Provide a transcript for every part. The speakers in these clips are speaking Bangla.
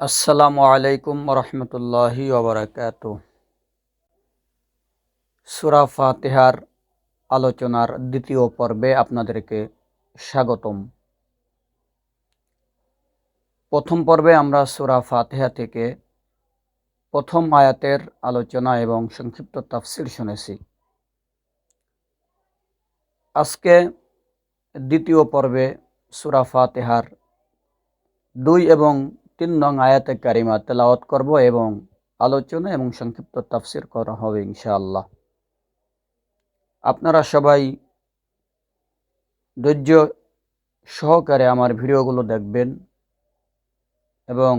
আসসালামু আলাইকুম রহমতুল্লাহি ওবরাকাত। সুরা ফাতেহার আলোচনার দ্বিতীয় পর্বে আপনাদেরকে স্বাগতম। প্রথম পর্বে আমরা সুরা ফাতেহা থেকে প্রথম আয়াতের আলোচনা এবং সংক্ষিপ্ত তাফসির শুনেছি। আজকে দ্বিতীয় পর্বে সুরা ফাতেহার দুই এবং তিন নং আয়াতে কারিমা তেলাওয়াত করব এবং আলোচনা এবং সংক্ষিপ্ত তাফসির করা হবে ইনশাআল্লাহ। আপনারা সবাই ধৈর্য সহকারে আমার ভিডিওগুলো দেখবেন এবং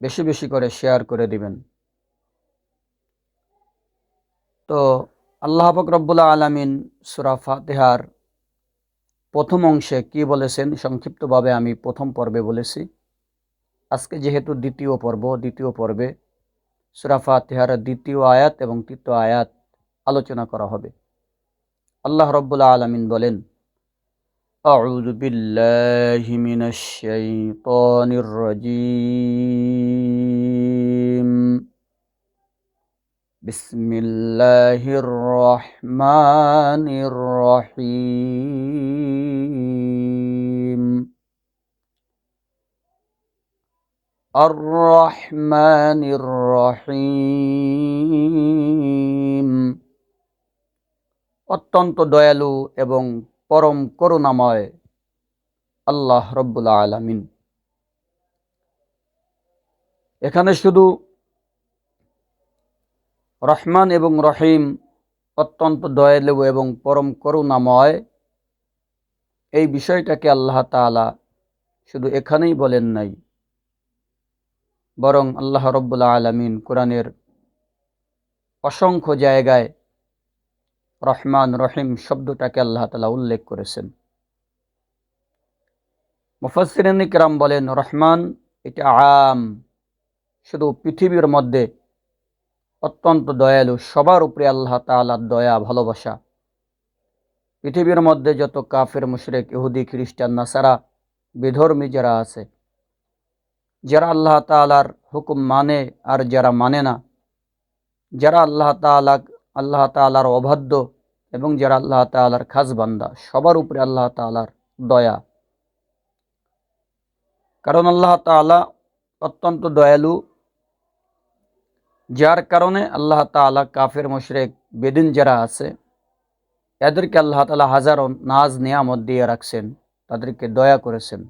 বেশি বেশি করে শেয়ার করে দিবেন। তো আল্লাহ ফকরবুল্লা আলমিন সুরা ফাতেহার প্রথম অংশে কি বলেছেন? সংক্ষিপ্তভাবে আমি প্রথম পর্বে বলেছি। আজকে যেহেতু দ্বিতীয় পর্ব দ্বিতীয় পর্বে সুরা ফাতেহার দ্বিতীয় আয়াত এবং তৃতীয় আয়াত আলোচনা করা হবে আল্লাহ রব্বুল্লা আলমিন বলেন أعوذ بالله من الشيطان الرجيم بسم الله الرحمن الرحيم الرحمن الرحيم অত্যন্ত দয়ালু এবং পরম করুণাময় আল্লাহ রব্বুল আলামিন এখানে শুধু রহমান এবং রহিম অত্যন্ত দয়ালু এবং পরম করুণাময় এই বিষয়টাকে আল্লাহ তাআলা শুধু এখানেই বলেন নাই বরং আল্লাহ রব্বুল্লা আলমিন কোরআনের অসংখ্য জায়গায় রহমান রহিম শব্দটাকে আল্লাহ তালা উল্লেখ করেছেন। মুফাসিন ইকরাম বলেন, রহমান এটা আম, শুধু পৃথিবীর মধ্যে অত্যন্ত দয়ালু, সবার উপরে আল্লাহ তালার দয়া, ভালোবাসা। পৃথিবীর মধ্যে যত কাফের, মুশরেক, ইহুদি, খ্রিস্টান, নাসারা, বিধর্মী যারা আছে যারা আল্লাহ তালার হুকুম মানে আর যারা মানে না, যারা আল্লাহ তালা আল্লাহ তালার অবাধ্য এবং যারা আল্লাহ তালার খাস বান্দা, সবার উপরে আল্লাহ তালার দয়া। কারণ আল্লাহ তালা অত্যন্ত দয়ালু, যার কারণে আল্লাহ তালা কাফের, মুশরেক, বেদিন যারা আছে, এদেরকে আল্লাহ তালা হাজারো নাজ নিয়ামত দিয়ে রাখছেন, তাদেরকে দয়া করেছেন।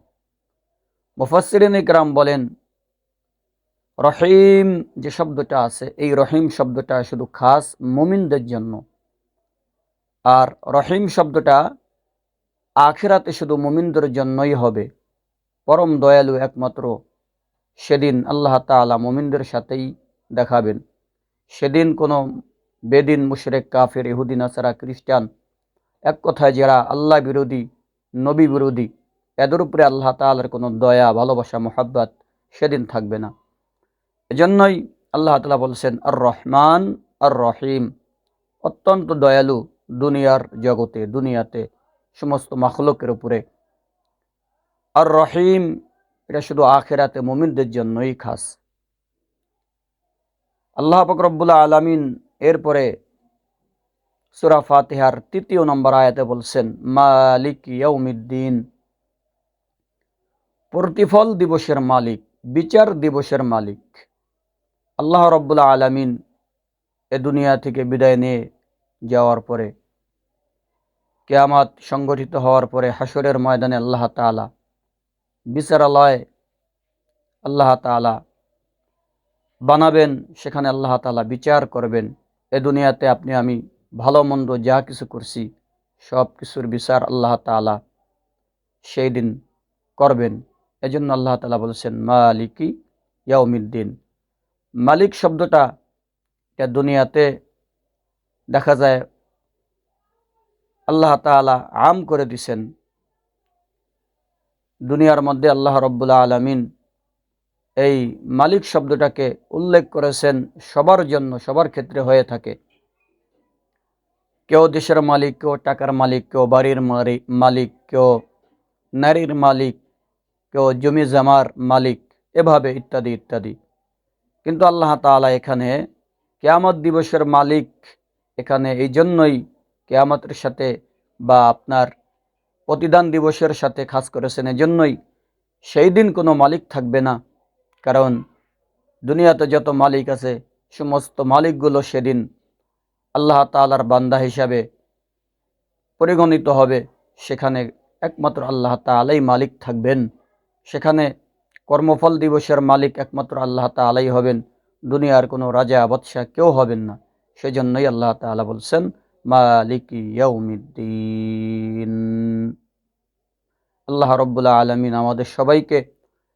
মুফাসরিন ইকরাম বলেন, রহিম যে শব্দটা আছে, এই রহিম শব্দটা শুধু খাস মুমিনদের জন্য। আর রহিম শব্দটা আখেরাতে শুধু মুমিনদের জন্যই হবে। পরম দয়ালু একমাত্র সেদিন আল্লাহ তালা মুমিনদের সাথেই দেখাবেন। সেদিন কোনো বেদিন মুশরেক, কাফের ইহুদিন আসারা খ্রিস্টান, এক কথায় যারা আল্লাহ বিরোধী, নবী বিরোধী এদের উপরে আল্লাহ তালার কোনো দয়া, ভালোবাসা, মোহাব্বত সেদিন থাকবে না। এজন্যই আল্লাহ তালা বলছেন আর রহমান আর রহিম অত্যন্ত দয়ালু দুনিয়ার জগতে, দুনিয়াতে সমস্ত মাখলকের উপরে। আর রহিম এটা শুধু আখেরাতে মোমিনদের জন্যই খাস। আল্লাহ ফকরবুল্লা আলমিন এরপরে সুরা ফাতেহার তৃতীয় নম্বর আয়াতে বলছেন, মালিক ইয়ৌমিদ্দিন প্রতিফল দিবসের মালিক, বিচার দিবসের মালিক। আল্লাহ রব্বুল্লা আলমিন এ দুনিয়া থেকে বিদায় নিয়ে যাওয়ার পরে, কেয়ামাত সংগঠিত হওয়ার পরে হাসরের ময়দানে আল্লাহ তালা বিচারালয় আল্লাহ তালা বানাবেন, সেখানে আল্লাহ তালা বিচার করবেন। এ দুনিয়াতে আপনি, আমি ভালো মন্দ যা কিছু করছি সব কিছুর বিচার আল্লাহ তালা সেই দিন করবেন। এজন্য আল্লাহ তালা বলছেন, মালিকি ইয়াউমিদ্দিন। মালিক শব্দটা এটা দুনিয়াতে দেখা যায়, আল্লাহ তালা আম করে দিছেন। দুনিয়ার মধ্যে আল্লাহ রব্বুল্লা আলমিন এই মালিক শব্দটাকে উল্লেখ করেছেন সবার জন্য, সবার ক্ষেত্রে হয়ে থাকে। কেউ দেশের মালিক, কেউ টাকার মালিক, কেউ বাড়ির মালিক, কেউ নারীর মালিক কেউ জমি জামার মালিক, এভাবে ইত্যাদি ইত্যাদি। কিন্তু আল্লাহ তাআলা এখানে কেয়ামত দিবসের মালিক এখানে এই জন্যই কেয়ামতের সাথে বা আপনার প্রতিদান দিবসের সাথে খাস করেছেন এজন্যই সেই দিন কোনো মালিক থাকবে না। কারণ দুনিয়াতে যত মালিক আছে, সমস্ত মালিকগুলো সেদিন আল্লাহ তাআলার বান্দা হিসাবে পরিগণিত হবে। সেখানে একমাত্র আল্লাহ তাআলাই মালিক থাকবেন। সেখানে কর্মফল দিবসের মালিক একমাত্র আল্লাহ তাআলাই হবেন, দুনিয়ার কোনো রাজা, বাদশাহ কেউ হবেন না। সেজন্যই আল্লাহ তাআলা বলছেন, মালিক ইয়াউমিদ্দিন। আল্লাহ রব্বুল্লাহ আলমিন আমাদের সবাইকে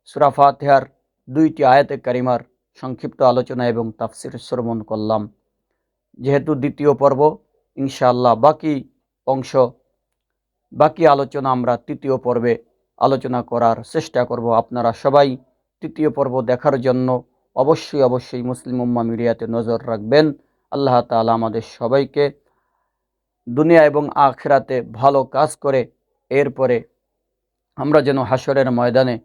সুরা ফাতিহার দুইটি আয়াতে কারিমার সংক্ষিপ্ত আলোচনা এবং তাফসির শ্রবণ করলাম। যেহেতু দ্বিতীয় পর্ব, ইনশাআল্লাহ বাকি অংশ, বাকি আলোচনা আমরা তৃতীয় পর্বে আলোচনা করার চেষ্টা করব আপনারা সবাই। তৃতীয় পর্ব দেখার জন্য অবশ্যই অবশ্যই মুসলিম উম্মা মিডিয়াতে নজর রাখবেন। আল্লাহ তাআলা আমাদের সবাইকে দুনিয়া এবং আখেরাতে ভালো কাজ করে, এরপরে আমরা যেন হাসরের ময়দানে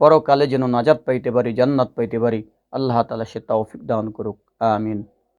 পরকালে যেন নাজাত পাইতে পারি, জান্নাত পাইতে পারি, আল্লাহ তালা সে তৌফিক দান করুক, আমিন।